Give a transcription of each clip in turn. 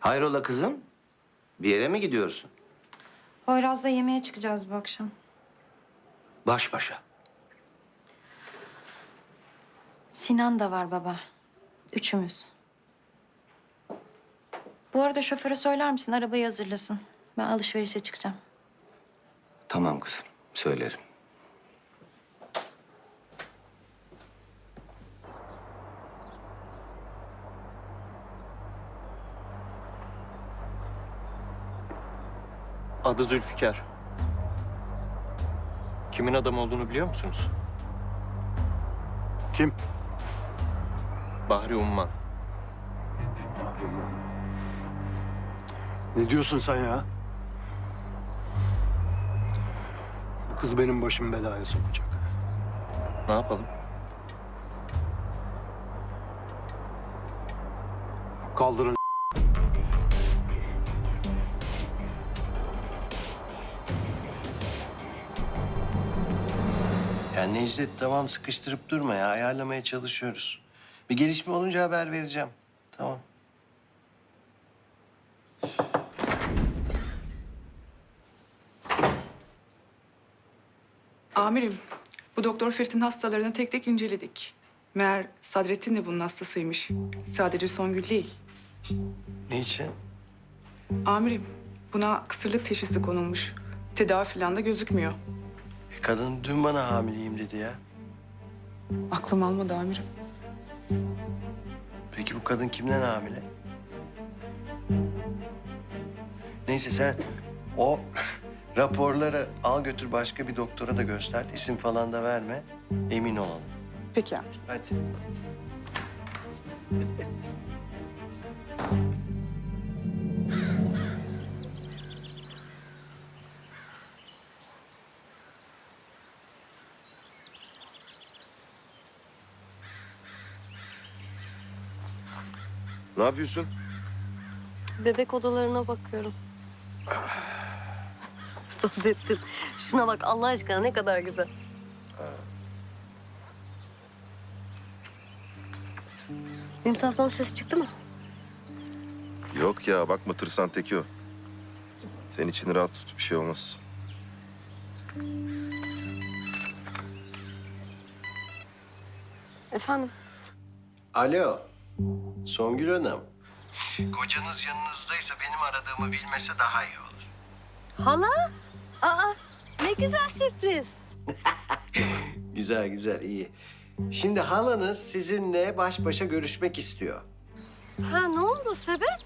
Hayrola kızım? Bir yere mi gidiyorsun? Poyraz'la yemeğe çıkacağız bu akşam. Baş başa. Sinan da var baba. Üçümüz. Bu arada şoföre söyler misin arabayı hazırlasın. Ben alışverişe çıkacağım. Tamam kızım, söylerim. Adı Zülfikar. Kimin adam olduğunu biliyor musunuz? Kim? Bahri Umman. Ne diyorsun sen ya? Bu kız benim başım belaya sokacak. Ne yapalım? Kaldırın. Ya Necdet tamam sıkıştırıp durma ya. Ayarlamaya çalışıyoruz. Bir gelişme olunca haber vereceğim. Tamam. Amirim, bu Doktor Ferit'in hastalarını tek tek inceledik. Meğer Sadrettin de bunun hastasıymış. Sadece Songül değil. Niçin? Amirim, buna kısırlık teşhisi konulmuş. Tedavi falan da gözükmüyor. E, kadın dün bana hamileyim dedi ya. Aklım almadı amirim. Peki bu kadın kimden hamile? Neyse sen o raporları al götür başka bir doktora da göster. İsim falan da verme. Emin olalım. Peki amirim. Hadi. Ne yapıyorsun? Bebek odalarına bakıyorum. Sadrettin, şuna bak Allah aşkına ne kadar güzel. Mümtaz'dan ses çıktı mı? Yok ya bakma tırsan teki o. Sen içini rahat tut bir şey olmaz. Efendim? Alo. Songül Hanım. Kocanız yanınızdaysa benim aradığımı bilmese daha iyi olur. Hala? Aa, ne güzel sürpriz. Güzel güzel iyi. Şimdi halanız sizinle baş başa görüşmek istiyor. Ha ne oldu sebep?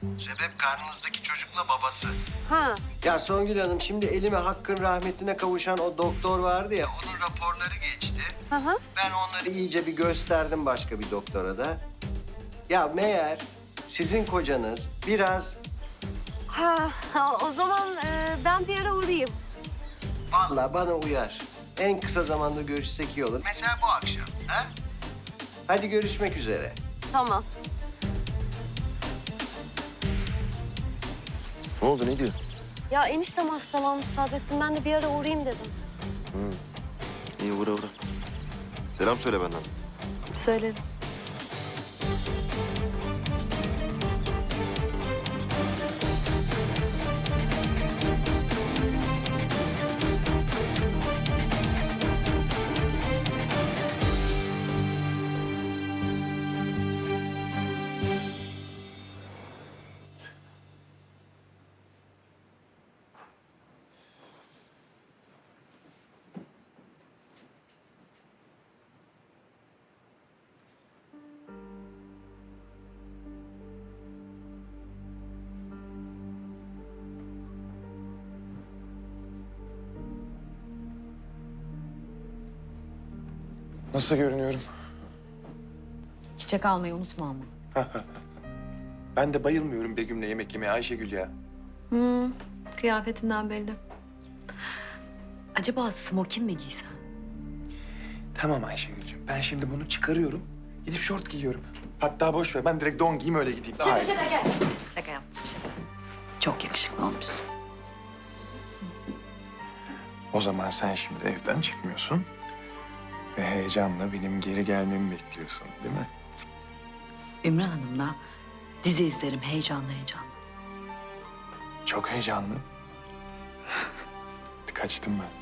Sebep karnınızdaki çocukla babası. Ha, Ya Songül Hanım şimdi elime hakkın rahmetine kavuşan o doktor vardı ya onun raporları geçti. hı hı. Ben onları iyice bir gösterdim başka bir doktora da. Ya meğer sizin kocanız biraz Ha, ha, o zaman e, ben bir ara uğrayayım. vallahi bana uyar. En kısa zamanda görüşsek iyi olur. Mesela bu akşam. Ha? Hadi görüşmek üzere. Tamam. Ne oldu ne diyor? Ya eniştem hastalanmış Sadrettin. Ben de bir ara uğrayayım dedim. İyi uğra uğra. Selam söyle benden. Söyledim. Nasıl görünüyorum? Çiçek almayı unutma ama. Ben de bayılmıyorum Begüm'le yemek yemeye Ayşegül ya. Hmm, kıyafetinden belli. Acaba smokin mi giysen? Tamam Ayşegül'cüğüm ben şimdi bunu çıkarıyorum. Gidip şort giyiyorum. Hatta boş ver ben direkt don giyeyim öyle gideyim. Daha iyi. Şaka yaptım şaka. Çok yakışıklı olmuşsun. O zaman sen şimdi evden çıkmıyorsun. Ve heyecanla benim geri gelmemi bekliyorsun değil mi? Ümran Hanım'la Dizi izlerim heyecanlı heyecanlı. Çok heyecanlı. Kaçtım ben.